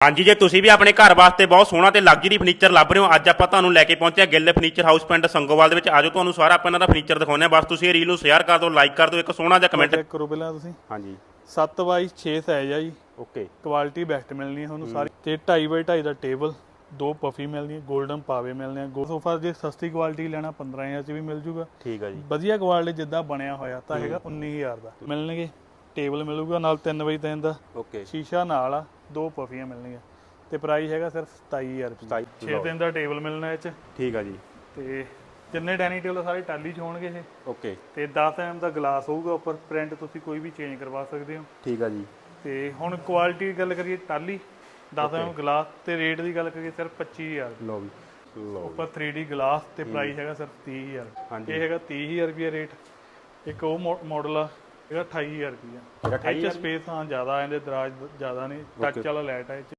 ਹਾਂਜੀ ਜੇ ਤੁਸੀਂ ਵੀ ਆਪਣੇ ਘਰ ਵਾਸਤੇ ਬਹੁਤ ਸੋਹਣਾ ਤੇ ਲਗਜ਼ਰੀ ਫਰਨੀਚਰ ਲੱਭ ਰਹੇ ਹੋ ਅੱਜ ਆਪਾਂ ਤੁਹਾਨੂੰ ਲੈ ਕੇ ਪਹੁੰਚੇ ਹਾਂ ਗਿੱਲ ਫਰਨੀਚਰ ਹਾਊਸ ਪਿੰਡ ਸੰਗੋਵਾਲ ਦੇ ਵਿੱਚ। ਆਜੋ ਤੁਹਾਨੂੰ ਸਾਰਾ ਆਪਾਂ ਇਹਨਾਂ ਦਾ ਫਰਨੀਚਰ ਦਿਖਾਉਂਦੇ ਹਾਂ। ਬਸ ਤੁਸੀਂ ਇਹ ਰੀਲ ਨੂੰ ਸ਼ੇਅਰ ਕਰ ਦਿਓ ਲਾਈਕ ਕਰ ਦਿਓ ਇੱਕ ਸੋਹਣਾ ਜਿਹਾ ਕਮੈਂਟ ਚੈੱਕ ਕਰੋ ਪਹਿਲਾਂ ਤੁਸੀਂ। ਹਾਂਜੀ। 7 ਬਾਈ 6 ਸਾਈਜ਼ ਆ ਜੀ। ਓਕੇ ਕੁਆਲਿਟੀ ਬੈਸਟ ਮਿਲਣੀ ਹੈ ਤੁਹਾਨੂੰ ਸਾਰੀ। ਤੇ 2.5 ਬਾਈ 2.5 ਦਾ ਟੇਬਲ ਦੋ ਪਫੀ ਮਿਲਣੀ 골ਡਨ ਪਾਵੇ ਮਿਲਣੇ ਆ। ਸੋਫਾ ਜੇ ਸਸਤੀ ਕੁਆਲਿਟੀ ਲੈਣਾ 15000 ਚ ਵੀ ਮਿਲ ਜੂਗਾ। ਠੀਕ ਆ ਜੀ। ਵਧੀਆ ਕੁਆਲਿਟੀ ਜਿੱਦਾਂ ਬਣਿਆ ਹੋਇਆ ਤਾਂ ਹੈਗਾ 19000 ਦਾ। ਮਿਲਣਗੇ। ਟੇਬਲ ਮਿਲੂਗਾ ਨਾਲ 3 ਬਾਈ 3 ਦਾ। ਓਕੇ ਸ਼ੀਸ਼ਾ ਨਾਲ ਆ ਦੋ ਪਫੀਆਂ ਮਿਲਣਗੀਆਂ ਤੇ ਪ੍ਰਾਈਸ ਹੈਗਾ ਸਿਰਫ 27000 ਰੁਪਏ। 6 ਦਿਨ ਦਾ ਟੇਬਲ ਮਿਲਣਾ ਇਹ ਚ। ਠੀਕ ਆ ਜੀ। ਤੇ ਜਿੰਨੇ ਡਾਈਨਿੰਗ ਟੇਬਲ ਸਾਰੇ ਟਾਲੀ ਚ ਹੋਣਗੇ ਇਹ। ਓਕੇ ਤੇ 10 ਐਮ ਦਾ ਗਲਾਸ ਹੋਊਗਾ ਉੱਪਰ ਪ੍ਰਿੰਟ ਤੁਸੀਂ ਕੋਈ ਵੀ ਚੇਂਜ ਕਰਵਾ ਸਕਦੇ ਹੋ। ਠੀਕ ਆ ਜੀ। ਤੇ ਹੁਣ ਕੁਆਲਿਟੀ ਦੀ ਗੱਲ ਕਰੀਏ ਟਾਲੀ 10 ਐਮ ਗਲਾਸ ਤੇ ਰੇਟ ਦੀ ਗੱਲ ਕਰੀਏ ਸਿਰਫ 25000 ਲਓ ਵੀ ਲਓ ਉੱਪਰ 3D ਗਲਾਸ ਤੇ ਪ੍ਰਾਈਸ ਹੈਗਾ ਸਿਰਫ 30000 ਹਾਂਜੀ। ਇਹ ਹੈਗਾ 30000 ਰੁਪਏ ਰੇਟ ਇੱਕ ਉਹ ਮਾਡਲ ਆ ਇਹਦਾ 28000 ਰੁਪਏ ਇਹਦਾ ਇਹ ਚ ਸਪੇਸ ਹਾਂ ਜ਼ਿਆਦਾ ਇਹਦੇ ਦਰਾਜ ਜ਼ਿਆਦਾ ਨੇ ਟੱਚ ਵਾਲਾ ਲਾਈਟ ਆ ਇਹ 'ਚ।